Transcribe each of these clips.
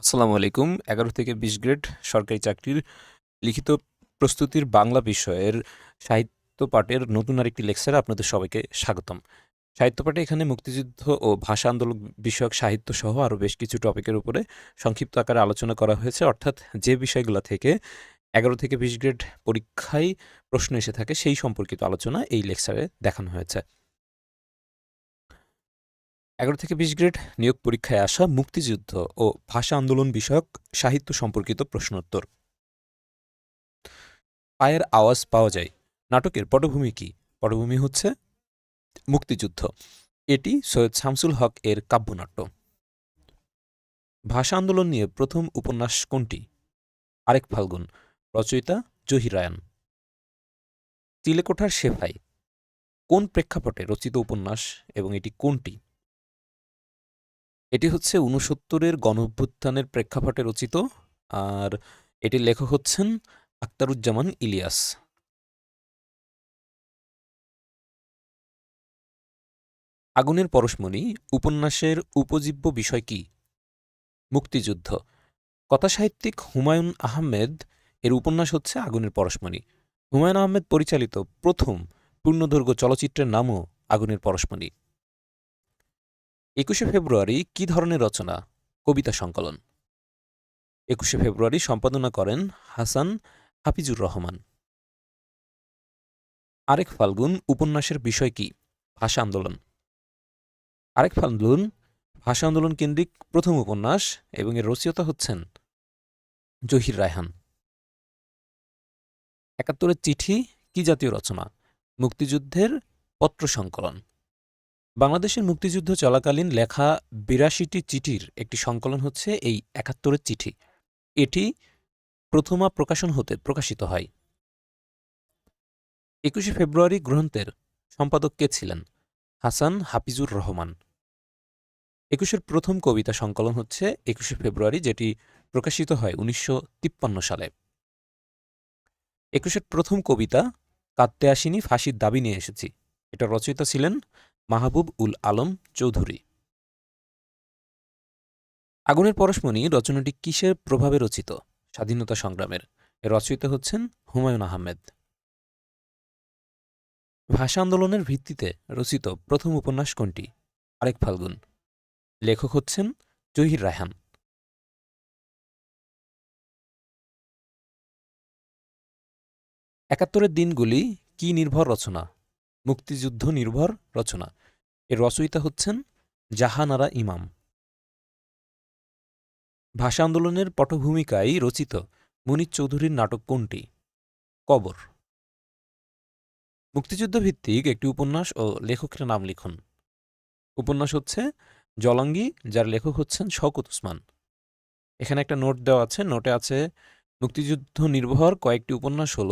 আসসালামু আলাইকুম। এগারো থেকে বিশ গ্রেড সরকারি চাকরির লিখিত প্রস্তুতির বাংলা বিষয়ের সাহিত্য পাঠের নতুন আরেকটি লেকচারে আপনাদের সবাইকে স্বাগতম। সাহিত্য পাঠে এখানে মুক্তিযুদ্ধ ও ভাষা আন্দোলন বিষয়ক সাহিত্য সহ আরও বেশ কিছু টপিকের উপরে সংক্ষিপ্ত আকারে আলোচনা করা হয়েছে। অর্থাৎ যে বিষয়গুলো থেকে এগারো থেকে বিশ গ্রেড পরীক্ষায় প্রশ্ন এসে থাকে সেই সম্পর্কিত আলোচনা এই লেকচারে দেখানো হয়েছে। এগারো থেকে বিশ গ্রেড নিয়োগ পরীক্ষায় আসা মুক্তিযুদ্ধ ও ভাষা আন্দোলন বিষয়ক সাহিত্য সম্পর্কিত প্রশ্নোত্তর। পায়ের আওয়াজ পাওয়া যায়। নাটকের পটভূমি কি? পটভূমি হচ্ছে মুক্তিযুদ্ধ। এটি সৈয়দ শামসুল হক এর কাব্যনাট্য। ভাষা আন্দোলন নিয়ে প্রথম উপন্যাস কোনটি? আরেক ফাল্গুন, রচয়িতা জহির রায়ান। চিলেকোঠার শেফাই। কোন প্রেক্ষাপটে রচিত উপন্যাস এবং এটি কোনটি? এটি হচ্ছে ঊনসত্তরের গণঅভ্যুত্থানের প্রেক্ষাপটে রচিত, আর এটির লেখক হচ্ছেন আক্তারুজ্জামান ইলিয়াস। আগুনের পরশমণি, উপন্যাসের উপজীব্য বিষয় কি? মুক্তিযুদ্ধ। কথাসাহিত্যিক হুমায়ুন আহমেদ, এর উপন্যাস হচ্ছে আগুনের পরশমণি। হুমায়ুন আহমেদ পরিচালিত প্রথম পূর্ণদৈর্ঘ্য চলচ্চিত্রের নামও আগুনের পরশমণি। একুশে ফেব্রুয়ারি কি ধরনের রচনা? কবিতা সংকলন। একুশে ফেব্রুয়ারি সম্পাদনা করেন হাসান হাফিজুর রহমান। আরেক ফাল্গুন উপন্যাসের বিষয় কি? ভাষা আন্দোলন। আরেক ফাল্গুন ভাষা আন্দোলন কেন্দ্রিক প্রথম উপন্যাস এবং এর রচয়িতা হচ্ছেন জহির রায়হান। একাত্তরের চিঠি কি জাতীয় রচনা? মুক্তিযুদ্ধের পত্র সংকলন। বাংলাদেশের মুক্তিযুদ্ধ চলাকালীন লেখা বিরাশিটি চিঠির একটি সংকলন হচ্ছে এই একাত্তরের চিঠি। এটি প্রথমা প্রকাশন হতে প্রকাশিত হয়। একুশে ফেব্রুয়ারি গ্রন্থের সম্পাদক কে ছিলেন? হাসান হাফিজুর রহমান। একুশের প্রথম কবিতা সংকলন হচ্ছে একুশে ফেব্রুয়ারি, যেটি প্রকাশিত হয় উনিশশো তিপ্পান্ন সালে। একুশের প্রথম কবিতা, কাঁদতে আসিনি, ফাঁসির দাবি নিয়ে এসেছি। এটা রচয়িতা ছিলেন মাহবুব উল আলম চৌধুরী। আগুনের পরশমণি রচনাটি কিসের প্রভাবে রচিত? স্বাধীনতা সংগ্রামের। এর রচয়িতা হচ্ছেন হুমায়ুন আহমেদ। ভাষা আন্দোলনের ভিত্তিতে রচিত প্রথম উপন্যাস কোনটি? আরেক ফাল্গুন। লেখক হচ্ছেন জহির রায়হান। একাত্তরের দিনগুলি কি নির্ভর রচনা? মুক্তিযুদ্ধ নির্ভর রচনা। এর রচয়িতা হচ্ছেন জাহানারা ইমাম। ভাষা আন্দোলনের পটভূমিকায় রচিত মুনির চৌধুরীর নাটক কোনটি? কবর। মুক্তিযুদ্ধ ভিত্তিক একটি উপন্যাস ও লেখকের নাম লিখুন। উপন্যাস হচ্ছে জলাঙ্গি, যার লেখক হচ্ছেন শওকত উসমান। এখানে একটা নোট দেওয়া আছে। নোটে আছে, মুক্তিযুদ্ধ নির্ভর কয়েকটি উপন্যাস হল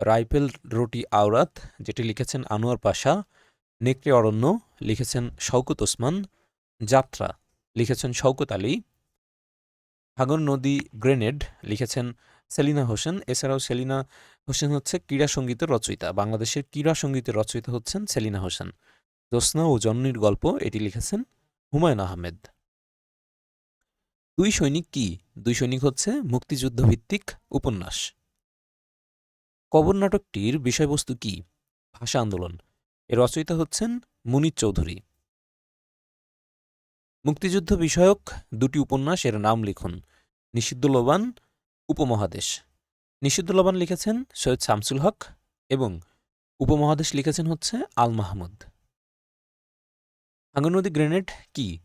রাইফেল রুটি আওরাত, যেটি লিখেছেন আনোয়ার পাশা, নেকড়ে অরণ্য লিখেছেন শওকত ওসমান, যাত্রা লিখেছেন শওকত আলী হাগর নদী গ্রেনেড লিখেছেন সেলিনা হোসেন। এছাড়াও সেলিনা হোসেন হচ্ছে ক্রীড়া সঙ্গীতের রচয়িতা। বাংলাদেশের ক্রীড়া সঙ্গীতের রচয়িতা হচ্ছেন সেলিনা হোসেন। জ্যোৎস্না ও জননীর গল্প, এটি লিখেছেন হুমায়ুন আহমেদ। দুই সৈনিক কি? দুই সৈনিক হচ্ছে মুক্তিযুদ্ধভিত্তিক উপন্যাস। কবর নাটকটির বিষয়বস্তু কি? ভাষা আন্দোলন। এর রচয়িতা হচ্ছেন মুনির চৌধুরী। মুক্তিযুদ্ধ বিষয়ক দুটি উপন্যাস এর নাম লিখুন। নিষিদ্ধ লোবান, উপমহাদেশ। নিষিদ্ধ লোবান লিখেছেন সৈয়দ শামসুল হক এবং উপমহাদেশ লিখেছেন হচ্ছে আল মাহমুদ। আঙ্গনদী গ্রেনেড কি?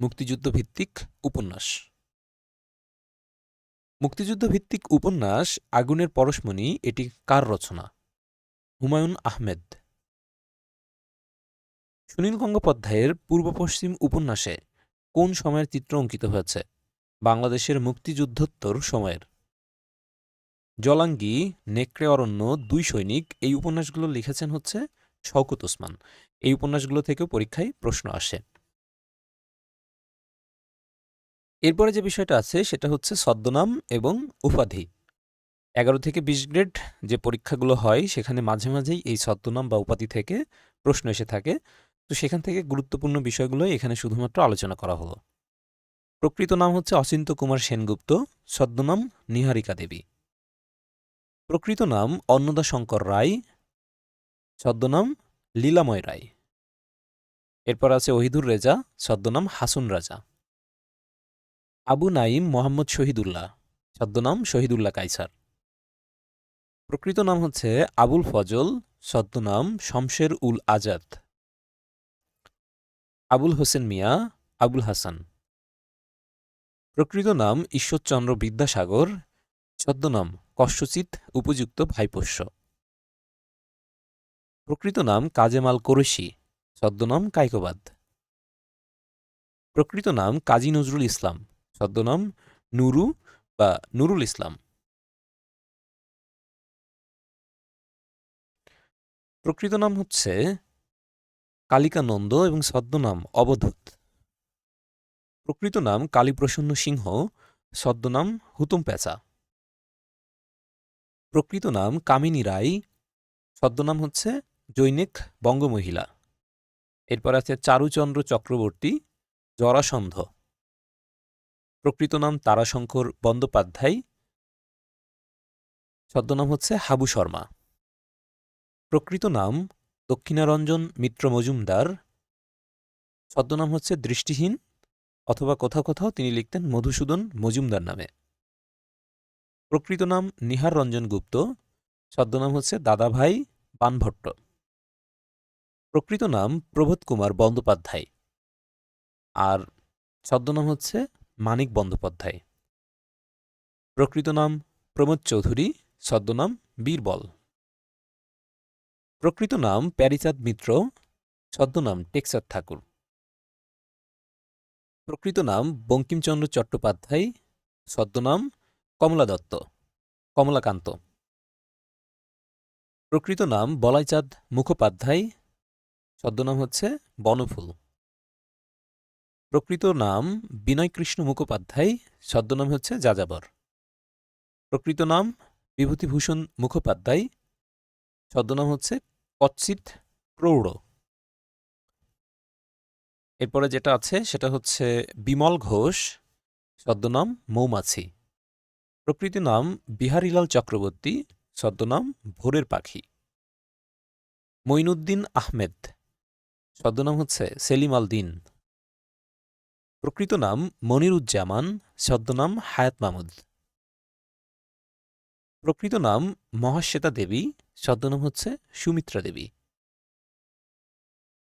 মুক্তিযুদ্ধ ভিত্তিক উপন্যাস। মুক্তিযুদ্ধ ভিত্তিক উপন্যাস আগুনের পরশমণি, এটি কার রচনা? হুমায়ুন আহমেদ। সুনীল গঙ্গোপাধ্যায়ের পূর্ব পশ্চিম উপন্যাসে কোন সময়ের চিত্র অঙ্কিত হয়েছে? বাংলাদেশের মুক্তিযুদ্ধোত্তর সময়ের। জলাঙ্গি, নেকড়ে অরণ্য, দুই সৈনিক, এই উপন্যাসগুলো লিখেছেন হচ্ছে শওকত ওসমান। এই উপন্যাসগুলো থেকেও পরীক্ষায় প্রশ্ন আসে। এরপরে যে বিষয়টা আছে, সেটা হচ্ছে ছদ্মনাম এবং উপাধি। এগারো থেকে বিশ গ্রেড যে পরীক্ষাগুলো হয়, সেখানে মাঝে মাঝেই এই ছদ্মনাম বা উপাধি থেকে প্রশ্ন এসে থাকে। তো সেখান থেকে গুরুত্বপূর্ণ বিষয়গুলো এখানে শুধুমাত্র আলোচনা করা হলো। প্রকৃত নাম হচ্ছে অচিন্ত কুমার সেনগুপ্ত, ছদ্মনাম নিহারিকা দেবী। প্রকৃত নাম অন্নদা শঙ্কর রায়, ছদ্মনাম লীলাময় রায়। এরপর আছে ওহিদুর রেজা, ছদ্মনাম হাসুন রাজা। আবু নাইম মোহাম্মদ শহীদুল্লাহ। ছদ্মনাম শহীদুল্লাহ কাইসার প্রকৃত নাম হচ্ছে আবুল ফজল, ছদ্মনাম শমশের উল আজাদ। আবুল হোসেন মিয়া, আবুল হাসান। প্রকৃত নাম ঈশ্বরচন্দ্র বিদ্যাসাগর, ছদ্মনাম কষ্টচিত উপযুক্ত ভাইপোষ্য। প্রকৃত নাম কাজেমাল কোরেশি, ছদ্মনাম কাইকোবাদ প্রকৃত নাম কাজী নজরুল ইসলাম। ছদ্মনাম নুরু বা নুরুল ইসলাম। প্রকৃত নাম হচ্ছে কালিকানন্দ এবং ছদ্মনাম অবধূত। প্রকৃত নাম কালীপ্রসন্ন সিংহ, ছদ্মনাম হুতুম পেঁচা। প্রকৃত নাম কামিনী রায় ছদ্মনাম হচ্ছে জৈনিক বঙ্গমহিলা। এরপর আছে চারুচন্দ্র চক্রবর্তী, জরাসন্ধ। প্রকৃত নাম তারাশঙ্কর বন্দ্যোপাধ্যায়। ছদ্মনাম হচ্ছে হাবু শর্মা। প্রকৃত নাম দক্ষিণারঞ্জন মিত্র মজুমদার। ছদ্মনাম হচ্ছে দৃষ্টিহীন অথবা কোথাও কোথাও তিনি লিখতেন মধুসূদন মজুমদার নামে। প্রকৃত নাম নিহার রঞ্জন গুপ্ত। ছদ্মনাম হচ্ছে দাদাভাই বানভট্ট। প্রকৃত নাম প্রবোধ কুমার বন্দ্যোপাধ্যায়। আর ছদ্মনাম হচ্ছে মানিক বন্দ্যোপাধ্যায়। প্রকৃত নাম প্রমোদ চৌধুরী, ছদ্মনাম বীরবল। প্রকৃত নাম প্যারিচাঁদ মিত্র, ছদ্মনাম টেক্সার ঠাকুর। প্রকৃত নাম বঙ্কিমচন্দ্র চট্টোপাধ্যায়, ছদ্মনাম কমলা দত্ত, কমলাকান্ত। প্রকৃত নাম বলাইচাঁদ মুখোপাধ্যায়, ছদ্মনাম হচ্ছে বনফুল। প্রকৃত নাম বিনয়কৃষ্ণ মুখোপাধ্যায়, ছদ্মনাম হচ্ছে যাযাবর। প্রকৃত নাম বিভূতিভূষণ মুখোপাধ্যায়, ছদ্মনাম হচ্ছে কচ্ছিত প্রৌঢ়। এরপরে যেটা আছে সেটা হচ্ছে বিমল ঘোষ, ছদ্মনাম মৌমাছি। প্রকৃত নাম বিহারীলাল চক্রবর্তী, ছদ্মনাম ভোরের পাখি। মঈনুদ্দিন আহমেদ, ছদ্মনাম হচ্ছে সেলিম আল দিন প্রকৃত নাম মনিরুজ্জামান ছদ্মনাম হায়াত মাহমুদ। প্রকৃত নাম মহাশ্বেতা দেবী ছদ্মনাম হচ্ছে সুমিত্রা দেবী।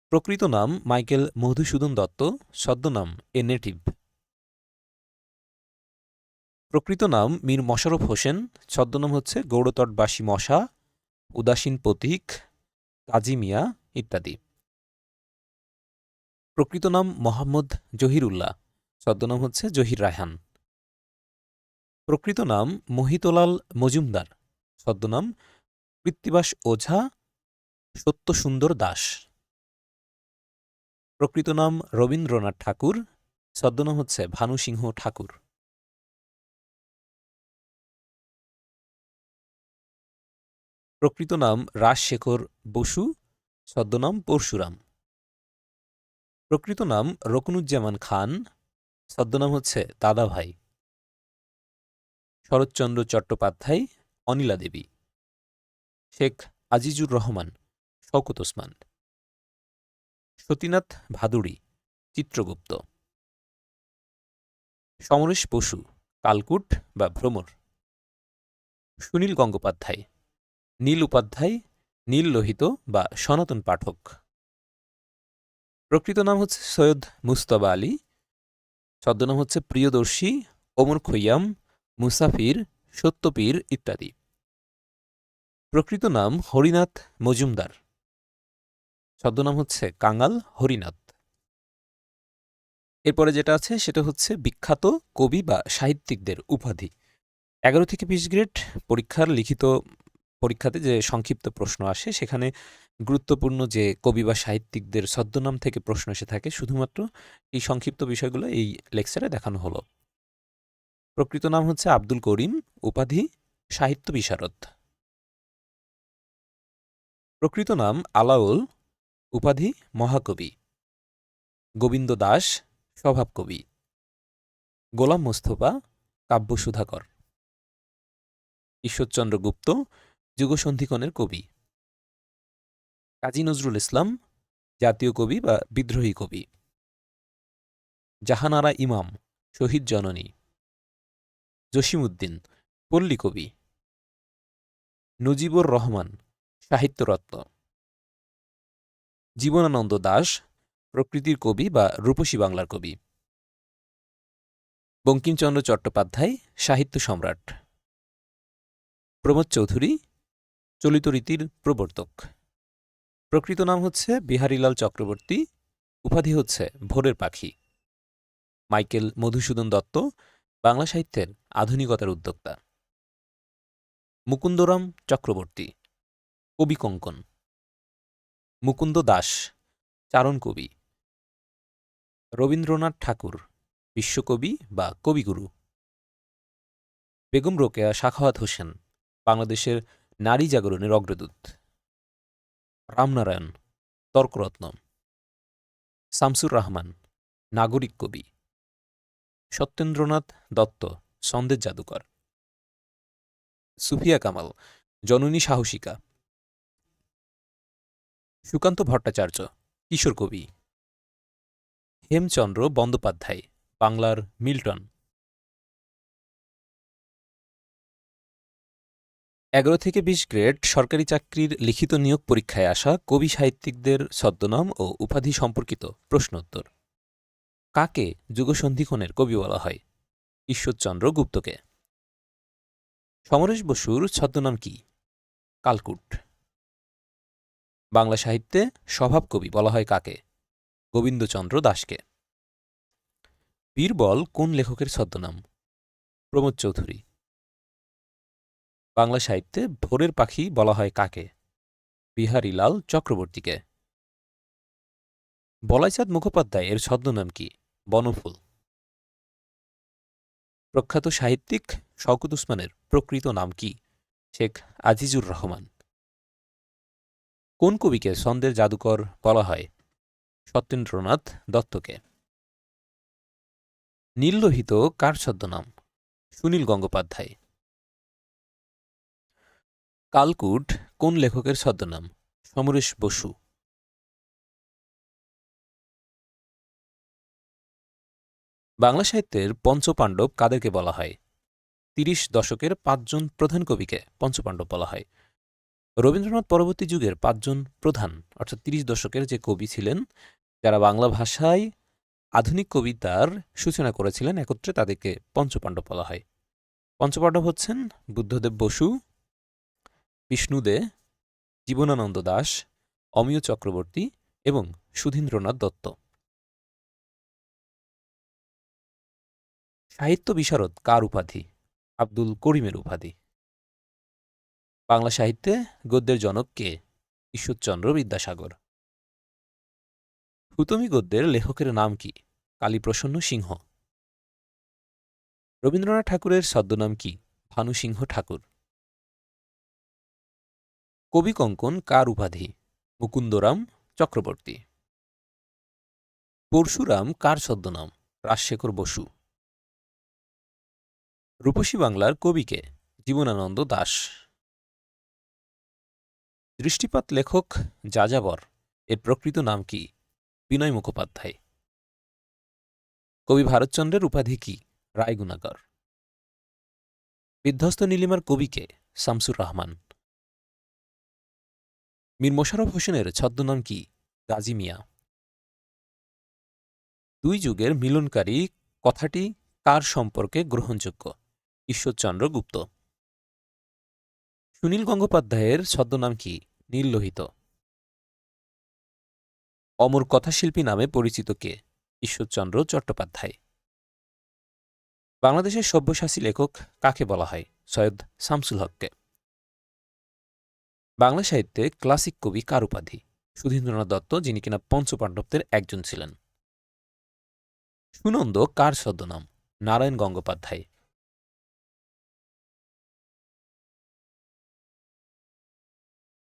প্রকৃত নাম মাইকেল মধুসূদন দত্ত ছদ্মনাম এ নেটিভ। প্রকৃত নাম মীর মশারফ হোসেন ছদ্মনাম হচ্ছে গৌড়তটবাসী মশা, উদাসীন প্রতীক, কাজী মিয়া ইত্যাদি। প্রকৃত নাম মোহাম্মদ জহিরুল্লাহ, ছদ্মনাম হচ্ছে জহির রায়হান। প্রকৃত নাম মহিতলাল মজুমদার, ছদ্মনাম কৃত্তিবাস ওঝা সত্যসুন্দর দাস। প্রকৃত নাম রবীন্দ্রনাথ ঠাকুর, ছদ্মনাম হচ্ছে ভানুসিংহ ঠাকুর। প্রকৃত নাম রাজশেখর বসু, ছদ্মনাম পরশুরাম। প্রকৃত নাম রকনুজ্জামান খান, ছদ্মনাম হচ্ছে দাদাভাই শরৎচন্দ্র চট্টোপাধ্যায়, অনিলা দেবী। শেখ আজিজুর রহমান, শওকত ওসমান। সতীনাথ ভাদুড়ি, চিত্রগুপ্ত। সমরেশ বসু, কালকুট বা ভ্রমর। সুনীল গঙ্গোপাধ্যায়, নীল উপাধ্যায়, নীল লোহিত বা সনাতন পাঠক। প্রকৃত নাম হচ্ছে সৈয়দ মুস্তবা আলী, ছদ্মনাম হচ্ছে প্রিয়দর্শী, ওমর খৈয়াম, মুসাফির, সত্যপীর ইত্যাদি। প্রকৃত নাম হরিনাথ মজুমদার, ছদ্মনাম হচ্ছে কাঙাল হরিনাথ। এরপরে যেটা আছে সেটা হচ্ছে বিখ্যাত কবি বা সাহিত্যিকদের উপাধি। এগারো থেকে বিশ গ্রেড পরীক্ষার লিখিত পরীক্ষাতে যে সংক্ষিপ্ত প্রশ্ন আসে সেখানে গুরুত্বপূর্ণ যে কবি বা সাহিত্যিকদের ছদ্মনাম থেকে প্রশ্ন এসে থাকে, শুধুমাত্র এই সংক্ষিপ্ত বিষয়গুলো এই লেকচারে দেখানো হলো। প্রকৃত নাম হচ্ছে আব্দুল করিম, উপাধি সাহিত্য বিশারদ। প্রকৃত নাম আলাউল, উপাধি মহাকবি। গোবিন্দ দাস, স্বভাব কবি। গোলাম মোস্তফা কাব্য সুধাকর ঈশ্বরচন্দ্র গুপ্ত যুগসন্ধিকণের কবি। কাজী নজরুল ইসলাম, জাতীয় কবি বা বিদ্রোহী কবি। জাহানারা ইমাম, শহীদ জননী। জসিমউদ্দিন, পল্লী কবি। নজিবুর রহমান, সাহিত্যরত্ন। জীবনানন্দ দাস, প্রকৃতির কবি বা রূপসী বাংলার কবি। বঙ্কিমচন্দ্র চট্টোপাধ্যায়, সাহিত্য সম্রাট। প্রমোদ চৌধুরী, চলিত রীতির প্রবর্তক। প্রকৃত নাম হচ্ছে বিহারীলাল চক্রবর্তী, উপাধি হচ্ছে ভোরের পাখি। মাইকেল মধুসূদন দত্ত, বাংলা সাহিত্যের আধুনিকতার উদ্যোক্তা। মুকুন্দরাম চক্রবর্তী, কবি কঙ্কন। মুকুন্দ দাস, চারণ কবি। রবীন্দ্রনাথ ঠাকুর, বিশ্বকবি বা কবিগুরু। বেগম রোকেয়া, শাখাওয়াত হোসেন, বাংলাদেশের নারী জাগরণের অগ্রদূত। রামনারায়ণ তর্করত্ন শামসুর রহমান, নাগরিক কবি। সত্যেন্দ্রনাথ দত্ত, সন্দেশ জাদুকর। সুফিয়া কামাল, জননী সাহসিকা। সুকান্ত ভট্টাচার্য, কিশোর কবি। হেমচন্দ্র বন্দ্যোপাধ্যায়, বাংলার মিল্টন। এগারো থেকে বিশ গ্রেড সরকারি চাকরির লিখিত নিয়োগ পরীক্ষায় আসা কবি সাহিত্যিকদের ছদ্মনাম ও উপাধি সম্পর্কিত প্রশ্নোত্তর। কাকে যুগসন্ধিক্ষণের কবি বলা হয়? ঈশ্বরচন্দ্র গুপ্তকে। সমরেশ বসুর ছদ্মনাম কি? কালকুট। বাংলা সাহিত্যে স্বভাব কবি বলা হয় কাকে? গোবিন্দচন্দ্র দাসকে বীরবল কোন লেখকের ছদ্মনাম? প্রমোদ চৌধুরী। বাংলা সাহিত্যে ভোরের পাখি বলা হয় কাকে? বিহারীলাল চক্রবর্তীকে। বলাইচাঁদ মুখোপাধ্যায়, এর ছদ্মনাম কি? বনফুল। প্রখ্যাত সাহিত্যিক শওকত উসমানের প্রকৃত নাম কি? শেখ আজিজুর রহমান। কোন কবিকে ছন্দের জাদুকর বলা হয়? সত্যেন্দ্রনাথ দত্তকে। নীললোহিত কার ছদ্মনাম? সুনীল গঙ্গোপাধ্যায়। কালকুট কোন লেখকের ছদ্মনাম? সমরেশ বসু। বাংলা সাহিত্যের পঞ্চপাণ্ডব কাদেরকে বলা হয়? তিরিশ দশকের পাঁচজন প্রধান কবিকে পঞ্চপাণ্ডব বলা হয়। রবীন্দ্রনাথ পরবর্তী যুগের পাঁচজন প্রধান, অর্থাৎ তিরিশ দশকের যে কবি ছিলেন, যারা বাংলা ভাষায় আধুনিক কবিতার সূচনা করেছিলেন, একত্রে তাদেরকে পঞ্চপাণ্ডব বলা হয়। পঞ্চপাণ্ডব হচ্ছেন বুদ্ধদেব বসু বিষ্ণু দে জীবনানন্দ দাস, অমিয় চক্রবর্তী এবং সুধীন্দ্রনাথ দত্ত। সাহিত্য বিশারদ কার উপাধি? আব্দুল করিমের উপাধি। বাংলা সাহিত্যে গদ্যের জনক কে? ঈশ্বরচন্দ্র বিদ্যাসাগর। হুতমি গদ্যের লেখকের নাম কি? কালীপ্রসন্ন সিংহ। রবীন্দ্রনাথ ঠাকুরের ছদ্মনাম কি? ভানু সিংহ ঠাকুর। কবি কঙ্কন কার উপাধি? মুকুন্দরাম চক্রবর্তী। পরশুরাম কার ছদ্মনাম? রাজশেখর বসু। রূপসী বাংলার কবিকে জীবনানন্দ দাস। দৃষ্টিপাত লেখক যাযাবর। এর প্রকৃত নাম কি? বিনয় মুখোপাধ্যায়। কবি ভারতচন্দ্রের উপাধি কি? রায়গুণাকর। বিধ্বস্ত নীলিমার কবিকে শামসুর রহমান। মীর মোশাররফ হোসেনের ছদ্মনাম কি? গাজী মিয়া। দুই যুগের মিলনকারী কথাটি কার সম্পর্কে গ্রহণযোগ্য? ঈশ্বরচন্দ্র গুপ্ত। সুনীল গঙ্গোপাধ্যায়ের ছদ্মনাম কি? নীললোহিত অমর কথাশিল্পী নামে পরিচিত কে? ঈশ্বরচন্দ্র চট্টোপাধ্যায়। বাংলাদেশের সব্যসাচী লেখক কাকে বলা হয়? সৈয়দ শামসুল হককে। বাংলা সাহিত্যে ক্লাসিক কবি কার উপাধি? সুধীন্দ্রনাথ দত্ত, যিনি কিনা পঞ্চপাণ্ডবদের একজন ছিলেন। সুনন্দ কার ছদ্মনাম? নারায়ণ গঙ্গোপাধ্যায়।